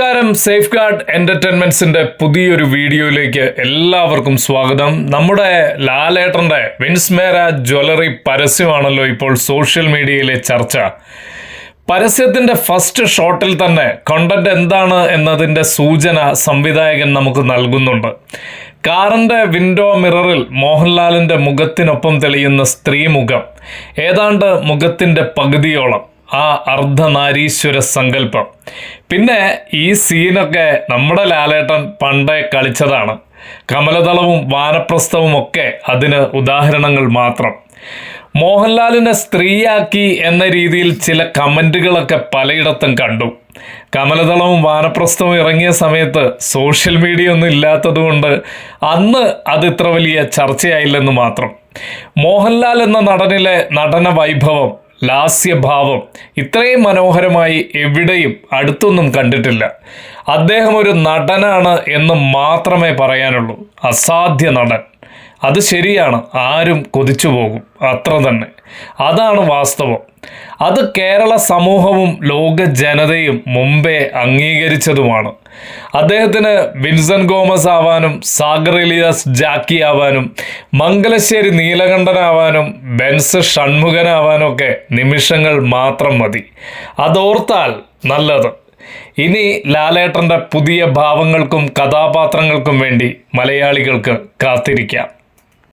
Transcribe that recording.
നമസ്കാരം. Safe guard എന്റർടൈൻമെന്റ്സിന്റെ പുതിയൊരു വീഡിയോയിലേക്ക് എല്ലാവർക്കും സ്വാഗതം. നമ്മുടെ ലാലേട്ടന്റെ വിൻസ്മേര ജ്വല്ലറി പരസ്യമാണല്ലോ ഇപ്പോൾ സോഷ്യൽ മീഡിയയിലെ ചർച്ച. പരസ്യത്തിന്റെ ഫസ്റ്റ് ഷോട്ടിൽ തന്നെ കണ്ടന്റ് എന്താണ് എന്നതിന്റെ സൂചന സംവിധായകൻ നമുക്ക് നൽകുന്നുണ്ട്. കാറിന്റെ വിൻഡോ മിററിൽ മോഹൻലാലിന്റെ മുഖത്തിനൊപ്പം തെളിയുന്ന സ്ത്രീമുഖം. ഏതാണ്ട് മുഖത്തിന്റെ പകുതിയോളം. ആ അർദ്ധനാരീശ്വര സങ്കല്പം. പിന്നെ ഈ സീനൊക്കെ നമ്മുടെ ലാലേട്ടൻ പണ്ടേ കളിച്ചതാണ്. കമലതളവും വാനപ്രസ്ഥവും ഒക്കെ അതിന് ഉദാഹരണങ്ങൾ മാത്രം. മോഹൻലാലിനെ സ്ത്രീയാക്കി എന്ന രീതിയിൽ ചില കമന്റുകളൊക്കെ പലയിടത്തും കണ്ടു. കമലതളവും വാനപ്രസ്ഥവും ഇറങ്ങിയ സമയത്ത് സോഷ്യൽ മീഡിയ ഒന്നും ഇല്ലാത്തതുകൊണ്ട് അന്ന് അത് ഇത്ര വലിയ ചർച്ചയായില്ലെന്ന് മാത്രം. മോഹൻലാൽ എന്ന നടനിലെ നടന വൈഭവം ലാസ്യഭാവം ഇത്രയും മനോഹരമായി എവിടെയും അടുത്തൊന്നും കണ്ടിട്ടില്ല. അദ്ദേഹം ഒരു നടനാണ് എന്ന് മാത്രമേ പറയാനുള്ളൂ. അസാധ്യ നടൻ. അത് ശരിയാണ്. ആരും കൊതിച്ചു പോകും. അത്ര തന്നെ. അതാണ് വാസ്തവം. അത് കേരള സമൂഹവും ലോക ജനതയും മുമ്പേ അംഗീകരിച്ചതുമാണ്. അദ്ദേഹത്തിന് വിൻസൻ ഗോമസ് ആവാനും സാഗർ എലിയാസ് ജാക്കി ആവാനും മംഗലശ്ശേരി നീലകണ്ഠനാവാനും ബെൻസ് ഷൺമുഖനാവാനും ഒക്കെ നിമിഷങ്ങൾ മാത്രം മതി. അതോർത്താൽ നല്ലത്. ഇനി ലാലേട്ടന്റെ പുതിയ ഭാവങ്ങൾക്കും കഥാപാത്രങ്ങൾക്കും വേണ്ടി മലയാളികൾക്ക് കാത്തിരിക്കാം.